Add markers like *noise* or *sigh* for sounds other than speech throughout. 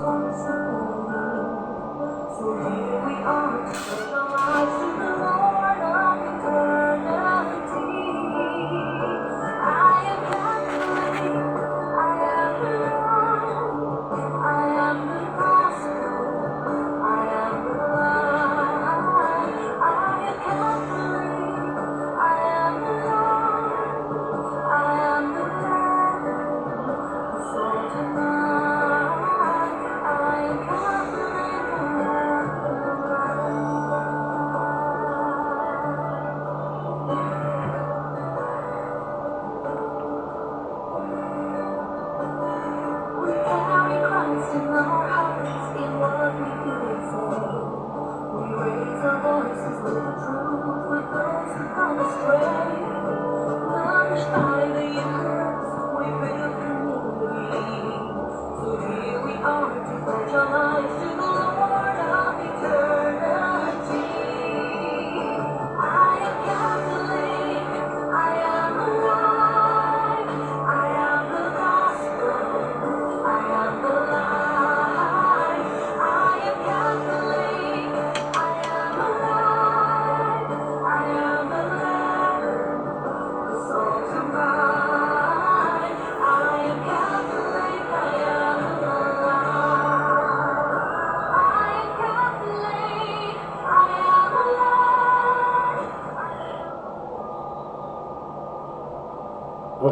So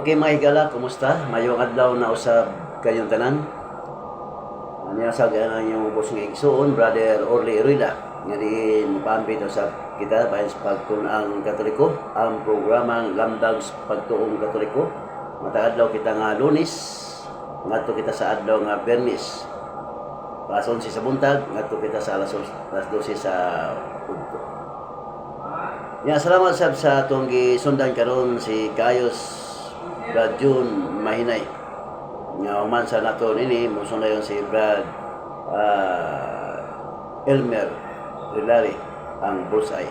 Okay mga higala, kumusta? Mayong adlaw na usab kayong tanan. Ano sa ganang yung ubos ng igsoon, Brother Orly Ruida. Nga din pampit sa kita bayan sa pagtunang katoliko, ang programang Lamdags Pagtuong Katoliko. Matag adlaw kita nga lunis, ngadto kita sa adlaw nga Bermis. Alas 11 sa buntag, ngadto kita sa alas, alas 12 sa udto. Ya, salamat sab sa atong gisundan karon si Kayos Brad June Mahinay. Nga human sa nato nini muso na yon si Brad ah, Elmer Rilari ang bullseye.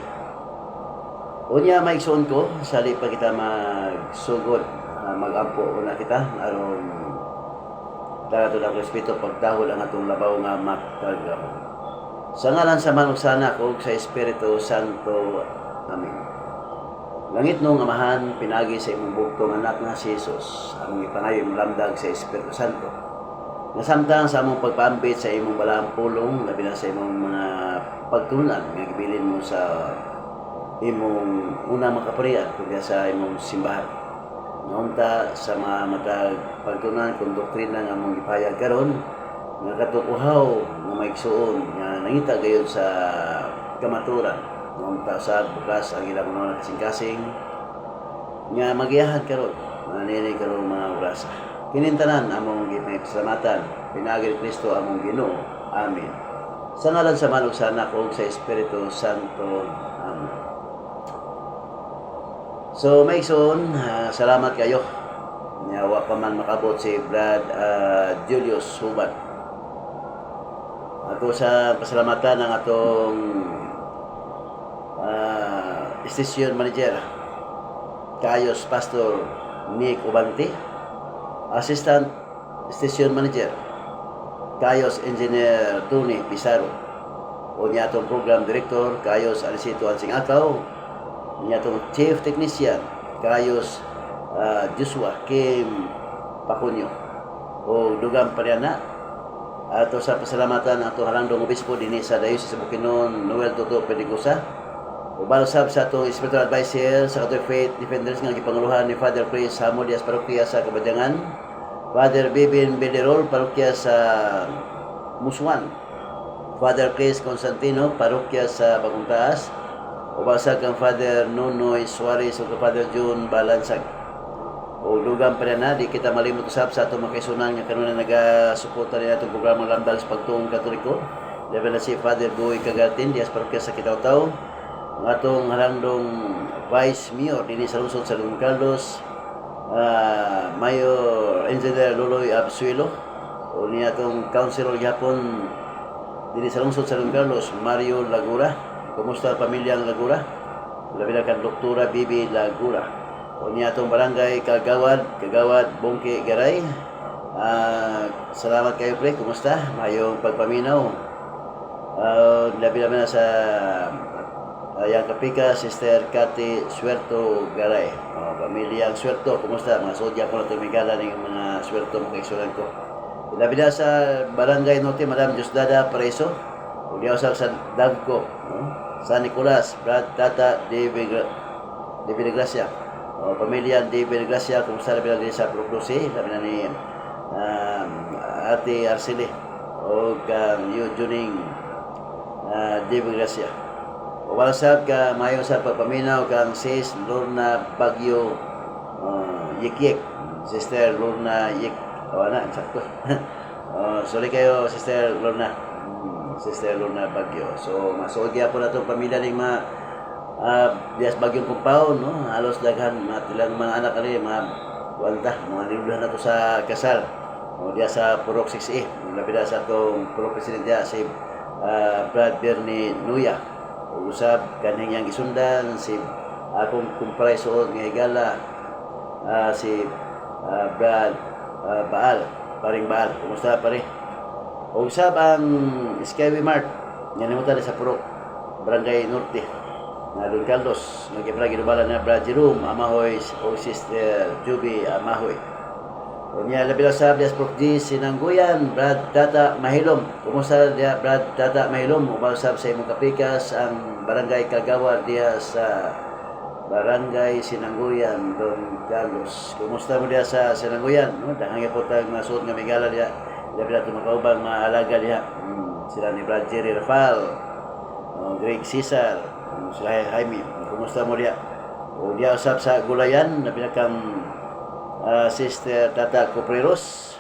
Unya maigsoon ko sali pa kita magsugod uh, magampo una kita aron darato lang respeto pagdahol ang atong labaw nga makagam. Sa ngalan sa manong sana ug sa Espiritu Santo. Amen. Langit nung amahan, pinagi sa imong bugtong anak nga si Jesus, among ipangayo imong lamdag sa Espiritu Santo. Nasamtang sa among pagpaambit sa imong balaang pulong, labi na sa imong mga pagtunan, nga gibilin mo sa imong una makaparian, kundi sa imong simbahan. Naunta sa mga matag pagtunan kung doktrina nga among ipayag karon, nga katukuhaw nga maigsuon nga nangita gayon sa kamaturan Sa bukas ang ilang mga kasing-kasing nga magiyahan karon manini karon mga oras. Kinintanan among gipinasalamatan. Pinagi ni Kristo among Ginoo. Amen. Sa ngalan sa manong sa anak ug sa Espiritu Santo. Amen. So, Mason, ah, salamat kayo. Nga wa pa man makabot si Brad ah, Julius Hubat. Ako sa pasalamatan ng atong station manager Kayos Pastor Nick Ubante Assistant Station Manager Kayos Engineer Tony Pizarro o niya atong Program Director Kayos Alicito Ansing Akaw niya atong Chief Technician Kayos ah, Joshua Kim Pacunyo o dugang pa rin na ato sa pasalamatan ato halandong obispo dinhi sa Diocese sa Bukidnon Noel Toto Pedigosa Ubalo sab sa atong spiritual advisor sa Faith Defenders nga gipanguluhan ni Father Chris Hamodias Parokya sa Kabadyangan, Father Bibin Bederol Parokya sa Muswan, Father Chris Constantino Parokya sa Bagong-Taas, ubasa kang Father Nunoy Suarez ug Father June Balansag. O dugang pa na, di kita malimot usab sa atong makaisunan nga kanuna nagasuporta rin atong programa Lamdag sa Pagtuong Katoliko. Level na si Father Boy Kagatin, Dias Parokya sa Kitaw-Taw, ang atong halandong Vice Mayor dinhi sa lungsod sa Don Carlos ah, Mayor Engineer Loloy Absuelo o ni atong Councilor Yapon dinhi sa lungsod sa Don Carlos Mario Lagura. Kumusta ang pamilyang Lagura? Labi na kan Doktora Bibi Lagura. O ni atong barangay Kagawad Kagawad Bongke Garay. Ah, salamat kayo pre, kumusta? Mayong pagpaminaw. Uh, labi naman na sa Ayang Kapika, Sister Kati Suerto Garay. Uh, pamilyang Suerto, kumusta? Mga sodya ko na tumigala ng mga Suerto mga kaisulan ko. Labi na sa Barangay Norte, Madam Diosdada Pareso. Uli sa Dagko, no? San Nicolas, Brad Tata de Vigra- de Villagracia. O, pamilya de Villagracia, kumusta labi na sa Proclusi, labi na ni um, Ate Arceli o um, Juning uh, de Villagracia. O wasap ka mayo sa pagpaminaw kang sis Lorna Bagyo uh, Yikyek, Sister Lorna Yik, na, sakto. uh, *laughs* sorry kayo, Sister Lorna. Hmm, Sister Lorna Bagyo. So, masuod kaya po na itong pamilya ng mga uh, Dias Bagyong Compound, no? Halos daghan, mga tilang mga anak kali, mga wanta, mga nilulahan na to sa kasal. O diya sa Purok 6A, labi na sa itong Purok Presidente diya, si uh, Brad Bernie Nuya. Usab, kaning yang isundan, si akong kumpray suod nga higala, ah, si ah, Brad ah, Baal, paring Baal. Kumusta pare? Usab ang Skyway Mart, nga nimutan sa Purok, Barangay Norte. Na Don Carlos, nagkipala ginubala na Brad Jerome, Amahoy, o Sister Juby Amahoy. O niya, labi sa Bias Prof. G, Sinangguyan, Brad Tata Mahilom. Kumusta diya, Brad Tata Mahilom? Umasab sa imong kapikas, ang Barangay Kagawa diya sa Barangay Sinangguyan, Don Carlos. Kumusta mo diya sa Sinangguyan? No? Dahang po tayong masuot nga migala diya. Labi lang tumakaubang mga alaga diya. Hmm, sila ni Brad Jerry Rafal, o Greg Cesar, sila Jaime. Kumusta mo diya? O diya usab sa gulayan, na pinakang ah, Sister Tata Copreros.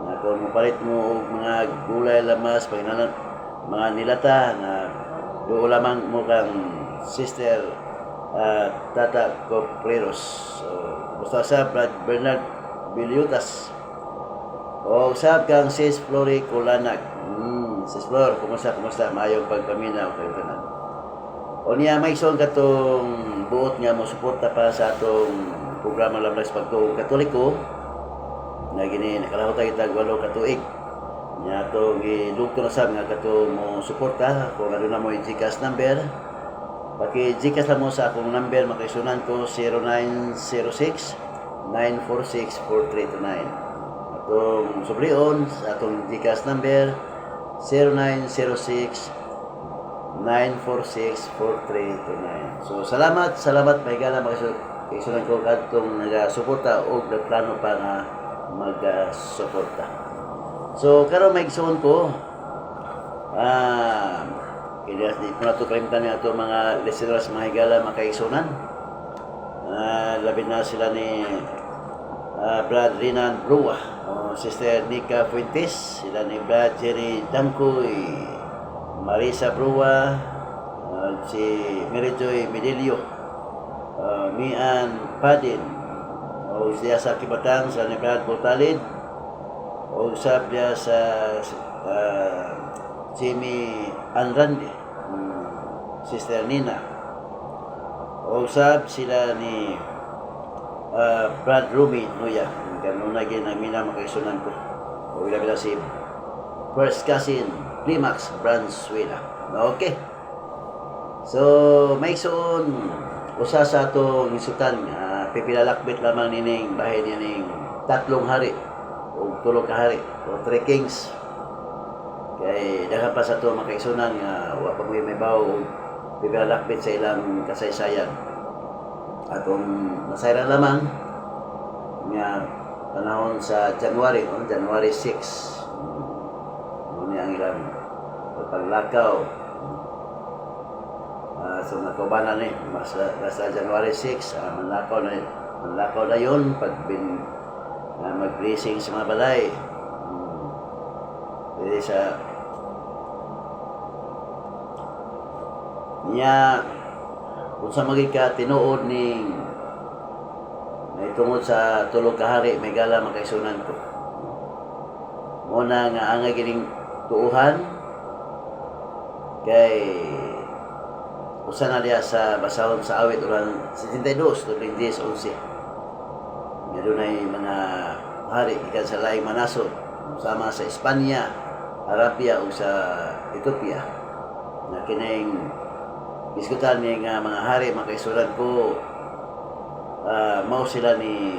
Na kung mapalit mo mga gulay lamas, paginalan, mga nilata na doon lamang mo kang Sister ah, Tata Copreros. So, basta sa Brad Bernard Biliutas. O usab kang Sis Flori Kulanag. Hmm, Sis Flor, kumusta, kumusta? Mayong pagpaminaw kayo tanan. O niya may son katong buot nga mo suporta pa sa atong programa labas pagtuog katoliko? Na gini nakalahot tayo tag walo katuig nya to gidugto na sab nga kato mo suporta. Kung ano na mo yung GCash number. Paki GCash lang mo sa akong number makaisunan ko 0906 946 4329 atong sublion sa atong GCash number 0906 946-4329. So, salamat, salamat, may gana makisunan ko katong nagasuporta o nagplano pa nga mag-suporta. So, karon may igsoon ko, ah, kaya di ko na ito kalimtan niya ito mga listeners, mga higala, makaigsunan. Ah, labi na sila ni ah, Brad Rinan Brua, o Sister Nika Fuentes, sila ni Brad Jerry Damcoy, Marisa Brua, uh, si Mary Joy Medilio, uh, Mian Padin, o siya sa Kibatang sa Nebrad Botalid, o sa niya sa uh, Jimmy Anrande, um, Sister Nina, o usab sila ni uh, Brad Rumi Nuya, ganun na ginamina makaisunan ko. O bila si first cousin Climax Branzuela. Okay. So, may soon usa sa atong isutan nga pipilalakbit lamang nining bahay nining tatlong hari o tulo ka hari o three kings. Kay daghan pa sa to makaisunan nga wa pa mo may bawo pipilalakbit sa ilang kasaysayan. Atong nasayran lamang nga panahon sa January, o January 6 Muna ang ilang paglakaw. Ah, so nakaubanan ni basta, basta January 6, ah, manlakaw na manlakaw na yun pag bin ah, mag-blessing sa mga balay. Hmm. Pwede sa niya kung sa magika tinuod ning may tungod sa tulog kahari may gala makaisunan ko. Muna nga angay gining tuuhan kay usa na diya sa basahon sa awit uran 72 to 10 11 nga dunay mga hari ikan sa laing manasod sama sa Espanya, Arabia o sa Ethiopia. Na kining diskutan ni nga mga hari makaisuran ko ah, mao sila ni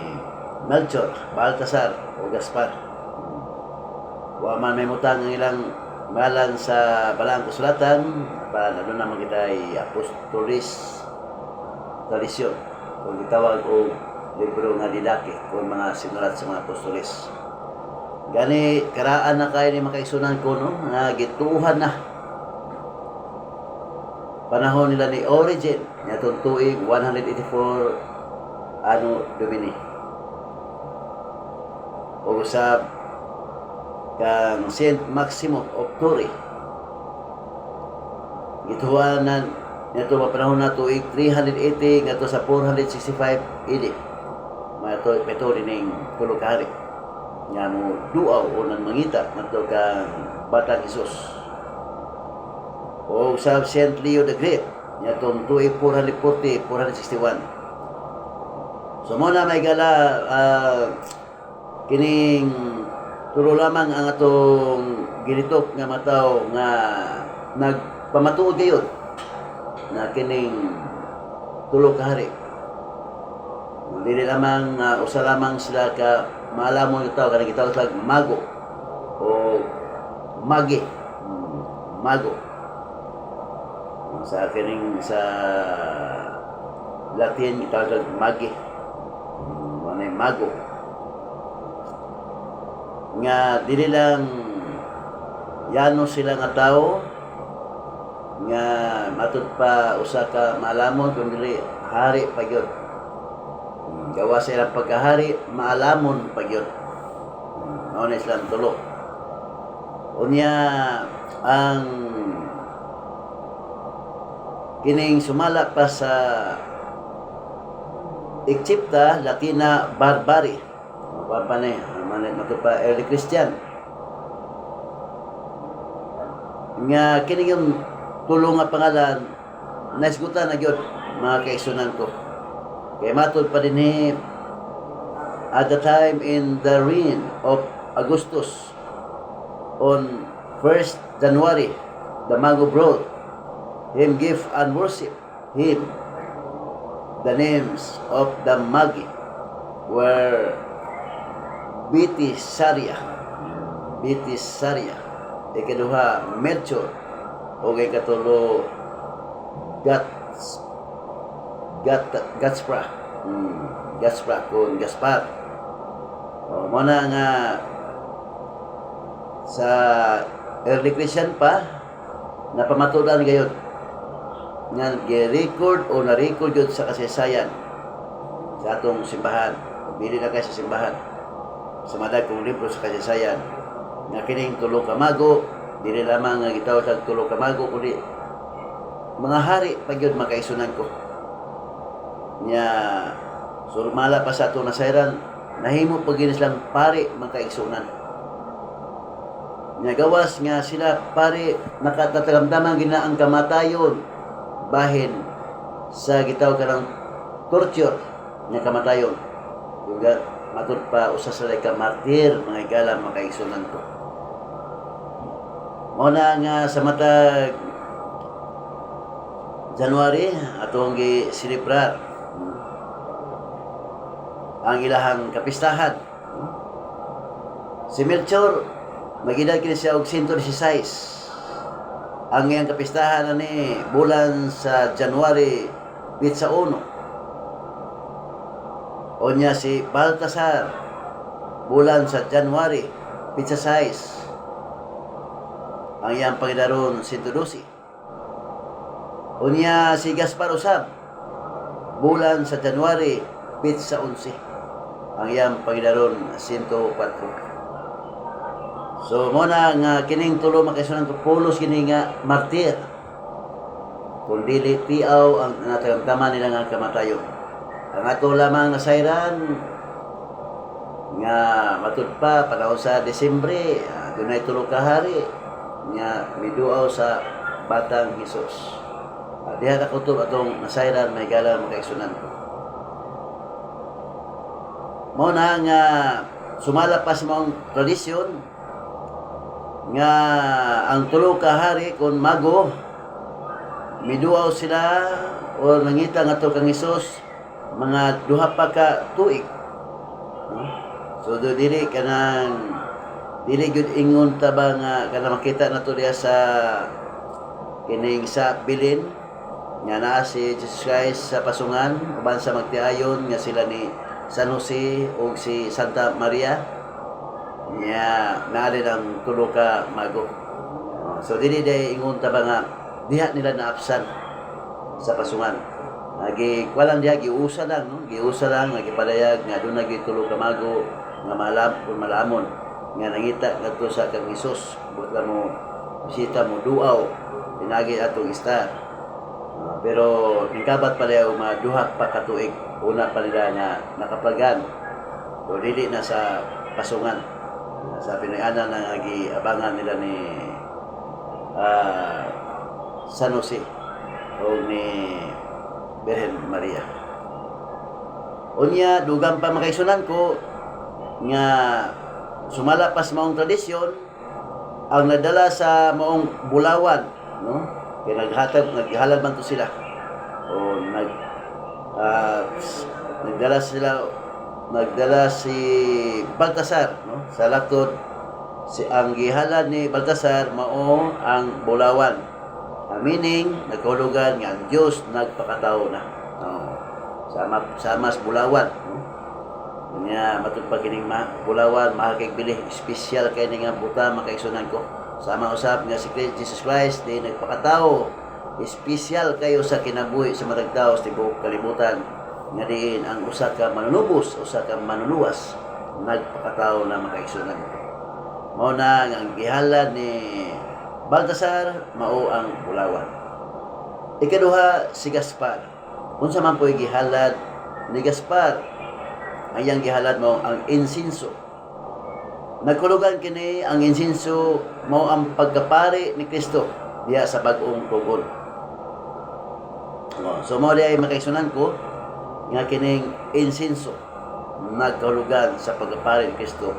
Melchor, Baltasar o Gaspar. Wa man may mutang ang ilang ngalan sa balang kasulatan para ano naman kita ay apostolis tradisyon kung gitawag o libro nga didaki kung mga sinulat sa mga apostolis. Gani karaan na kayo ni makaisunan ko no nga gituhan na panahon nila ni Origin nga tuig 184 ano Domini. O usab kang Saint Maximo of Turi. Gituhanan Nito mga panahon na tuig 380 nga to sa 465 AD. Mga to peto ning tulo ka hari. Nga mo duaw o nang mangita ngadto kang Batang Hesus. O sa Saint Leo the Great nga tong tuig 440 461. So mo na may gala ah, kining tulo lamang ang atong ginitok nga mataw nga nagpamatuod gayon na kining tulo ka hari. Dili lamang uh, usa lamang sila ka maalamon ito kanang gitawag sa mago o magi. Hmm, Mago. Sa kining sa Latin gitawag sa magi. Hmm, Ano yung mago. Nga dili lang yano sila nga tao. Nga matud pa usa ka maalamon kun dili hari pagyud gawa sa ilang pagkahari maalamon pagyud mao na silang tulo. Unya ang kining sumala pa sa Egypta, Latina, Barbary. Ano na mo pa early Christian. Nga kining yung tulong nga pangalan naisgutan na gyud mga kaisunan ko kay matod pa din ni at the time in the reign of Augustus on 1st January the Mago brought him gift and worship him the names of the Magi were Bitisaria Bitisaria ikaduha Melchor o kay katulo Gats Gat Gatspra hmm. Gatspra kung Gaspar. O mo na nga. Sa early Christian pa napamatudan gayon nga gi-record o na-record yun sa kasaysayan sa atong simbahan. Bili na kayo sa simbahan sa madag kong libro sa kasaysayan nga kining tulo ka mago dili lamang nga gitawag sa tulo ka mago kundi mga hari pagyud makaisunan ko. Nya surmala pa sa ato nasayran nahimo pag lang pare makaisunan. Nya gawas nga sila pare nakatatagamdaman gina ang kamatayon bahin sa gitawag ka ng torture nga kamatayon. Kuga matod pa usa ka martir mga igala mga igsunan ko Muna nga sa matag January atong gi silibrar hmm, ang ilahang kapistahan. Hmm. Si Melchor magidal kini siya og 116. Ang iyang kapistahan ani bulan sa January 21. O niya si Baltasar, bulan sa January, pizza size. Ang iyang pangidaron si Tudusi. O niya si Gaspar Usab, bulan sa January, pizza unsi. Ang iyang pangidaron, 104. So muna nga kining tulo makaisunang pulos kini nga martir. Kung dili tiaw ang natagtaman nila nga kamatayon. Ang ato lamang nasayran nga matud pa panahon sa Desembre, uh, dunay tulo ka hari nga miduaw sa Batang Hesus. Uh, diha na kutob atong nasayran may gala makaisunan ko. Mo na nga sumala pa sa mga tradisyon nga ang tulo ka hari kon mago miduaw sila o nangita nga to kang Hesus mga duha pa ka tuig. No? so do dili kanang dili gyud ingon ta ba nga kana makita na to diya sa kining sa bilin. Nga naa si Jesus Christ sa pasungan uban sa magtiayon nga sila ni San Jose o si Santa Maria. Niya naali ang tulo ka mago. So dili day ingon ta ba nga diha nila naapsan sa pasungan Agi walang diha giusa lang no? Giusa lang nga gipadayag nga doon nagi tulo ka mago nga malam kung malamon nga nangita ngadto sa kang Hesus butla mo bisita mo duaw pinagi atong star Ah, pero ningkabat pala yung mga duha pa katuig una pa nila nga nakaplagan. O dili na sa pasungan. Sa pinayanan na nagi abangan nila ni ah, San o ni Birhen Maria. Unya dugang pa makaisunan ko nga sumala pas maong tradisyon ang nadala sa maong bulawan no? Kaya naghatag naghalad man to sila. O nag s- nagdala sila nagdala si Baltasar no? Sa lakod si ang gihalad ni Baltasar mao ang bulawan Ah, meaning nagkahulugan nga ang Diyos nagpakatao na no sama sa mas bulawan no Nya matod pa kining ma bulawan mahakig bili espesyal kay nga buta makaigsunan ko. Sama usab nga si Christ, Jesus Christ di nagpakatao. Espesyal kayo sa kinabuhi sa matag tao sa tibuok kalibutan. Nga diin ang usa ka manunubos, usa ka manuluwas nagpakatao na makaigsunan. Mao na ang gihalad ni Baltasar mao ang bulawan. Ikaduha si Gaspar. Unsa man po'y gihalad ni Gaspar ang iyang gihalad mo ang insinso. Nagkulugan kini ang insinso mo ang pagkapari ni Kristo diya sa bag-ong tugon. So diya ay makaisunan ko nga kining insinso nagkahulugan sa pagkapari ni Kristo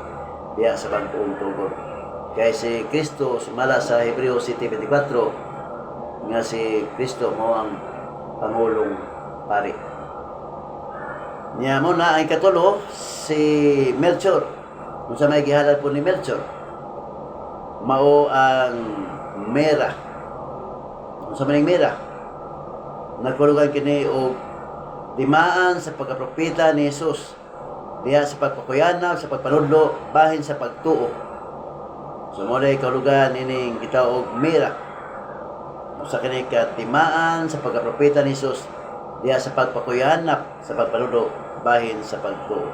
diya sa bag-ong tugon. Kaya si Kristo sumala sa Hebreo 7.24 nga si Kristo mo ang Pangulong Pari. Niya mo na ang katulo si Melchor. Kung sa may gihalad po ni Melchor. Mao ang Mera. Kung sa maning Mera. Nagkulugan kini og dimaan sa pagkapropeta ni Jesus. Diya sa pagpakuyana, sa pagpanudlo, bahin sa pagtuo. So mo na kahulugan ining kita og Mera. Kung sa kini katimaan sa pagkapropeta ni Jesus diya sa pagpakuyanap sa pagpanudo bahin sa pagtuo.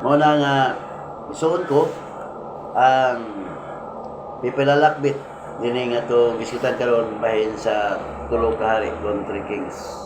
Mo na nga isuon ko ang pipilalakbit dining ato bisitan karon bahin sa tulong kahari country kings.